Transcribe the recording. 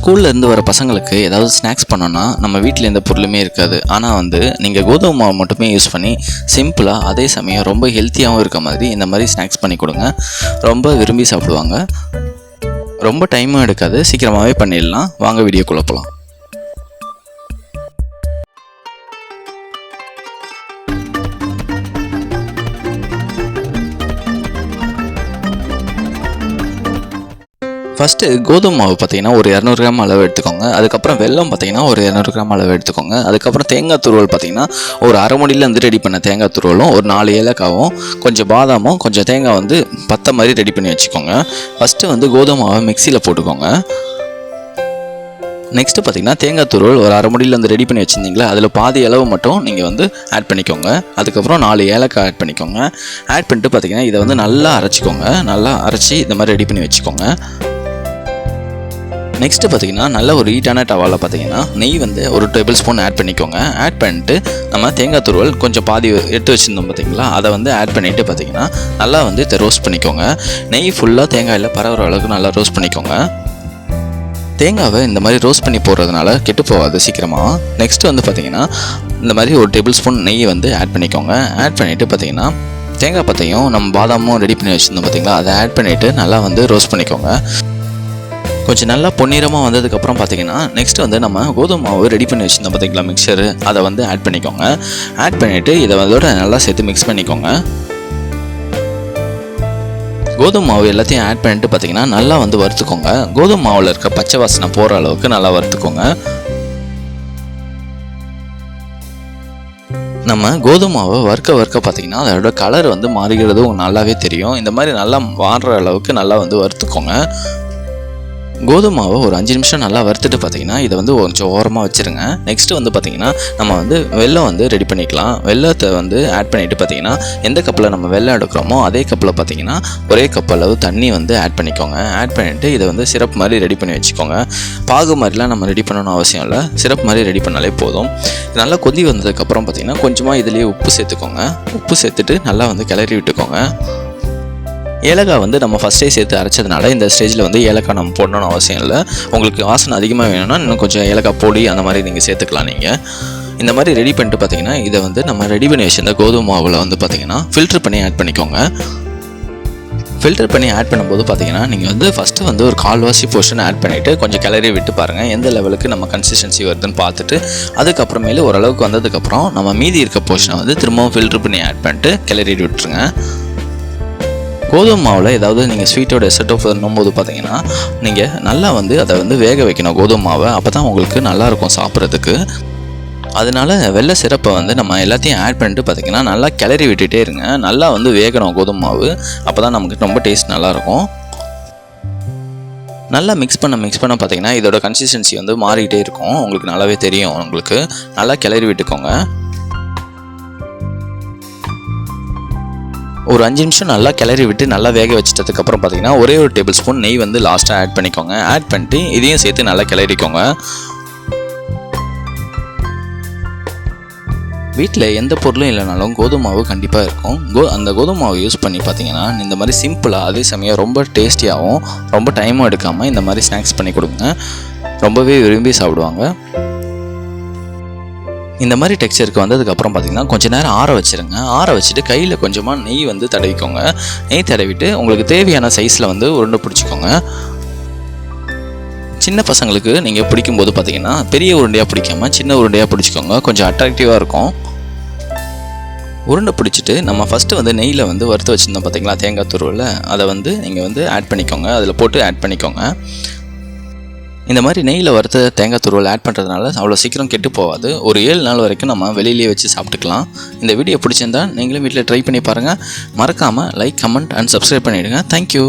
ஸ்கூல்லேருந்து வர பசங்களுக்கு ஏதாவது ஸ்நாக்ஸ் பண்ணோன்னா நம்ம வீட்டில் எந்த பொருளுமே இருக்காது. ஆனால் வந்து நீங்கள் கோதுமை மாவு மட்டுமே யூஸ் பண்ணி சிம்பிளாக அதே சமயம் ரொம்ப ஹெல்த்தியாகவும் இருக்க மாதிரி இந்த மாதிரி ஸ்நாக்ஸ் பண்ணி கொடுங்க. ரொம்ப விரும்பி சாப்பிடுவாங்க. ரொம்ப டைமும் எடுக்காது. சீக்கிரமாகவே பண்ணிடலாம். வாங்க வீடியோ குழப்பலாம் ஃபஸ்ட்டு கோதுமை மாவு பார்த்தீங்கன்னா ஒரு இரநூறு கிராம் அளவு எடுத்துக்கோங்க. அதுக்கப்புறம் வெல்லம் பார்த்தீங்கன்னா ஒரு இரநூறு கிராம் அளவு எடுத்துக்கோங்க. அதுக்கப்புறம் தேங்காய் துருவல் பார்த்தீங்கன்னா ஒரு அரை முடியில் வந்து ரெடி பண்ண தேங்காய் துருவலும் ஒரு நாலு ஏலக்காவும் கொஞ்சம் பாதாமும் கொஞ்சம் தேங்காய் வந்து பத்த மாதிரி ரெடி பண்ணி வச்சுக்கோங்க. ஃபஸ்ட்டு வந்து கோதுமை மாவை மிக்சியில் போட்டுக்கோங்க. நெக்ஸ்ட்டு பார்த்தீங்கன்னா தேங்காய் துருவல் ஒரு அரை முடியில் வந்து ரெடி பண்ணி வச்சுருந்தீங்களா? அதில் பாதி அளவு மட்டும் நீங்கள் வந்து ஆட் பண்ணிக்கோங்க. அதுக்கப்புறம் நாலு ஏலக்காய் ஆட் பண்ணிக்கோங்க. ஆட் பண்ணிட்டு பார்த்தீங்கன்னா இதை வந்து நல்லா அரைச்சிக்கோங்க. நல்லா அரைச்சி இந்த மாதிரி ரெடி பண்ணி வச்சுக்கோங்க. நெக்ஸ்ட்டு பார்த்தீங்கன்னா நல்ல ஒரு ஹீட்டான டவாவில் பார்த்தீங்கன்னா நெய் வந்து ஒரு டேபிள் ஸ்பூன் ஆட் பண்ணிக்கோங்க. ஆட் பண்ணிட்டு நம்ம தேங்காய் துருவல் கொஞ்சம் பாதி எடுத்து வச்சுருந்தோம் பார்த்தீங்களா? அதை வந்து ஆட் பண்ணிவிட்டு பார்த்தீங்கன்னா நல்லா வந்து இதை ரோஸ்ட் பண்ணிக்கோங்க. நெய் ஃபுல்லாக தேங்காயில் பரவுற அளவுக்கு நல்லா ரோஸ்ட் பண்ணிக்கோங்க. தேங்காவை இந்த மாதிரி ரோஸ்ட் பண்ணி போடுறதுனால கெட்டு போகாது சீக்கிரமாக நெக்ஸ்ட் வந்து பார்த்தீங்கன்னா இந்த மாதிரி ஒரு டேபிள் ஸ்பூன் நெய் வந்து ஆட் பண்ணிக்கோங்க. ஆட் பண்ணிவிட்டு பார்த்தீங்கன்னா தேங்காய் பத்தையும் நம்ம பாதாமும் ரெடி பண்ணி வச்சுருந்தோம் பார்த்தீங்களா? அதை ஆட் பண்ணிவிட்டு நல்லா வந்து ரோஸ்ட் பண்ணிக்கோங்க. கொஞ்சம் நல்லா பொன்னிறமாக வந்ததுக்கப்புறம் பார்த்தீங்கன்னா நெக்ஸ்ட் வந்து நம்ம கோதுமை மாவு ரெடி பண்ணி வச்சுருந்தோம் பார்த்தீங்களா மிக்சரு அதை வந்து ஆட் பண்ணிக்கோங்க. ஆட் பண்ணிவிட்டு இதை அதோட நல்லா சேர்த்து மிக்ஸ் பண்ணிக்கோங்க. கோதுமை மாவு எல்லாத்தையும் ஆட் பண்ணிட்டு பார்த்தீங்கன்னா நல்லா வந்து வறுத்துக்கோங்க. கோதுமை மாவில் இருக்க பச்சை வாசனை போகிற அளவுக்கு நல்லா வறுத்துக்கோங்க. நம்ம கோதுமை மாவை வறுக்க வறுக்க பார்த்தீங்கன்னா அதோட கலர் வந்து மாறுகிறது உங்களுக்கு நல்லாவே தெரியும். இந்த மாதிரி நல்லா மாறுற அளவுக்கு நல்லா வந்து வறுத்துக்கோங்க. கோதுமாவை ஒரு அஞ்சு நிமிஷம் நல்லா வறுத்துட்டு பார்த்தீங்கன்னா இதை வந்து கொஞ்சம் ஓரமாக வச்சுருங்க. நெக்ஸ்ட்டு வந்து பார்த்தீங்கன்னா நம்ம வந்து வெல்லம் வந்து ரெடி பண்ணிக்கலாம். வெல்லத்தை வந்து ஆட் பண்ணிவிட்டு பார்த்தீங்கன்னா எந்த கப்பில் நம்ம வெள்ளம் எடுக்கிறோமோ அதே கப்பில் பார்த்தீங்கன்னா ஒரே கப் அளவு தண்ணி வந்து ஆட் பண்ணிக்கோங்க. ஆட் பண்ணிவிட்டு இதை வந்து சிரப் மாதிரி ரெடி பண்ணி வச்சுக்கோங்க. பாகு மாதிரிலாம் நம்ம ரெடி பண்ணணும்னு அவசியம் இல்லை. சிரப் மாதிரி ரெடி பண்ணாலே போதும். நல்லா கொதி வந்ததுக்கப்புறம் பார்த்தீங்கன்னா கொஞ்சமாக இதுலேயே உப்பு சேர்த்துக்கோங்க. உப்பு சேர்த்துட்டு நல்லா வந்து கிளறி விட்டுக்கோங்க. ஏலக்காய் வந்து நம்ம ஃபஸ்ட்டே சேர்த்து அரைச்சதுனால இந்த ஸ்டேஜில் வந்து ஏலக்காய் நம்ம போடணும்னு அவசியம் இல்லை. உங்களுக்கு வாசனை அதிகமாக வேணும்னா இன்னும் கொஞ்சம் ஏலக்காய் பொடி அந்த மாதிரி நீங்கள் சேர்த்துக்கலாம் நீங்கள் இந்த மாதிரி ரெடி பண்ணிட்டு பார்த்தீங்கன்னா இதை வந்து நம்ம ரெடி பண்ணி வச்சிருந்த கோதுமை மாவில் வந்து பார்த்தீங்கன்னா ஃபில்டர் பண்ணி ஆட் பண்ணிக்கோங்க. ஃபில்டர் பண்ணி ஆட் பண்ணும்போது பார்த்தீங்கன்னா நீங்கள் வந்து ஃபஸ்ட்டு வந்து ஒரு கால்வாசி போர்ஷன் ஆட் பண்ணிவிட்டு கொஞ்சம் கிளறி விட்டு பாருங்கள் எந்த லெவலுக்கு நம்ம கன்சிஸ்டன்சி வருதுன்னு பார்த்துட்டு அதுக்கப்புறமேலு ஓரளவுக்கு வந்ததுக்கப்புறம் நம்ம மீதி இருக்க போர்ஷனை வந்து திரும்பவும் ஃபில்டர் பண்ணி ஆட் பண்ணிட்டு கிளறி விட்டுருங்க. கோதுமை மாவில் ஏதாவது நீங்கள் ஸ்வீட்டோட டெசர்ட்டோ பண்ணும்போது பார்த்தீங்கன்னா நீங்கள் நல்லா வந்து அதை வந்து வேக வைக்கணும் கோதுமை மாவை. அப்போ தான் உங்களுக்கு நல்லாயிருக்கும் சாப்பிட்றதுக்கு. அதனால வெள்ளை சிறப்பை வந்து நம்ம எல்லாத்தையும் ஆட் பண்ணிட்டு பார்த்தீங்கன்னா நல்லா கிளறி விட்டுகிட்டே இருங்க. நல்லா வந்து வேகணும் கோதுமை மாவு. அப்போ தான் நமக்கு ரொம்ப டேஸ்ட் நல்லாயிருக்கும் நல்லா மிக்ஸ் பண்ண மிக்ஸ் பண்ண பார்த்தீங்கன்னா இதோட கன்சிஸ்டன்சி வந்து மாறிக்கிட்டே இருக்கும். உங்களுக்கு நல்லாவே தெரியும் உங்களுக்கு. நல்லா கிளறி விட்டுக்கோங்க. ஒரு அஞ்சு நிமிஷம் நல்லா கிளறி விட்டு நல்லா வேக வச்சிட்டதுக்கப்புறம் பார்த்தீங்கன்னா ஒரே ஒரு டேபிள் ஸ்பூன் நெய் வந்து லாஸ்ட்டாக ஆட் பண்ணிக்கோங்க. ஆட் பண்ணிட்டு இதையும் சேர்த்து நல்லா கிளறிக்கோங்க. வீட்டில் எந்த பொருளும் இல்லைனாலும் கோதுமை மாவு கண்டிப்பாக இருக்கும். கோ அந்த கோதுமை மாவு யூஸ் பண்ணி பார்த்தீங்கன்னா இந்த மாதிரி சிம்பிளாக அதே சமயம் ரொம்ப டேஸ்டியாகவும் ரொம்ப டைமும் எடுக்காமல் இந்த மாதிரி ஸ்நாக்ஸ் பண்ணி கொடுங்க. ரொம்பவே விரும்பி சாப்பிடுவாங்க. இந்த மாதிரி டெக்ஸ்சருக்கு வந்ததுக்கப்புறம் பார்த்தீங்கன்னா கொஞ்ச நேரம் ஆற வச்சுருங்க. ஆற வச்சுட்டு கையில் கொஞ்சமாக நெய் வந்து தடவிக்கோங்க. நெய் தடவிட்டு உங்களுக்கு தேவையான சைஸில் வந்து உருண்டை பிடிச்சிக்கோங்க. சின்ன பசங்களுக்கு நீங்கள் பிடிக்கும்போது பார்த்தீங்கன்னா பெரிய உருண்டையாக பிடிக்காம சின்ன உருண்டையாக பிடிச்சிக்கோங்க. கொஞ்சம் அட்ராக்டிவாக இருக்கும். உருண்டை பிடிச்சிட்டு நம்ம ஃபஸ்ட்டு வந்து நெய்யில் வந்து வறுத்து வச்சுருந்தோம் பார்த்தீங்களா தேங்காய் துருவில் அதை வந்து நீங்கள் வந்து ஆட் பண்ணிக்கோங்க. அதில் போட்டு ஆட் பண்ணிக்கோங்க. இந்த மாதிரி நெய்யில் வறுத்த தேங்காய் துருவல் ஆட் பண்ணுறதுனால அவ்வளோ சீக்கிரம் கெட்டு போகாது. ஒரு ஏழு நாள் வரைக்கும் நம்ம வெளியிலேயே வச்சு சாப்பிட்டுக்கலாம். இந்த வீடியோ பிடிச்சிருந்தா நீங்களும் வீட்டில் ட்ரை பண்ணி பாருங்கள் மறக்காமல் லைக் கமெண்ட் அண்ட் சப்ஸ்கிரைப் பண்ணிவிடுங்க தேங்க்யூ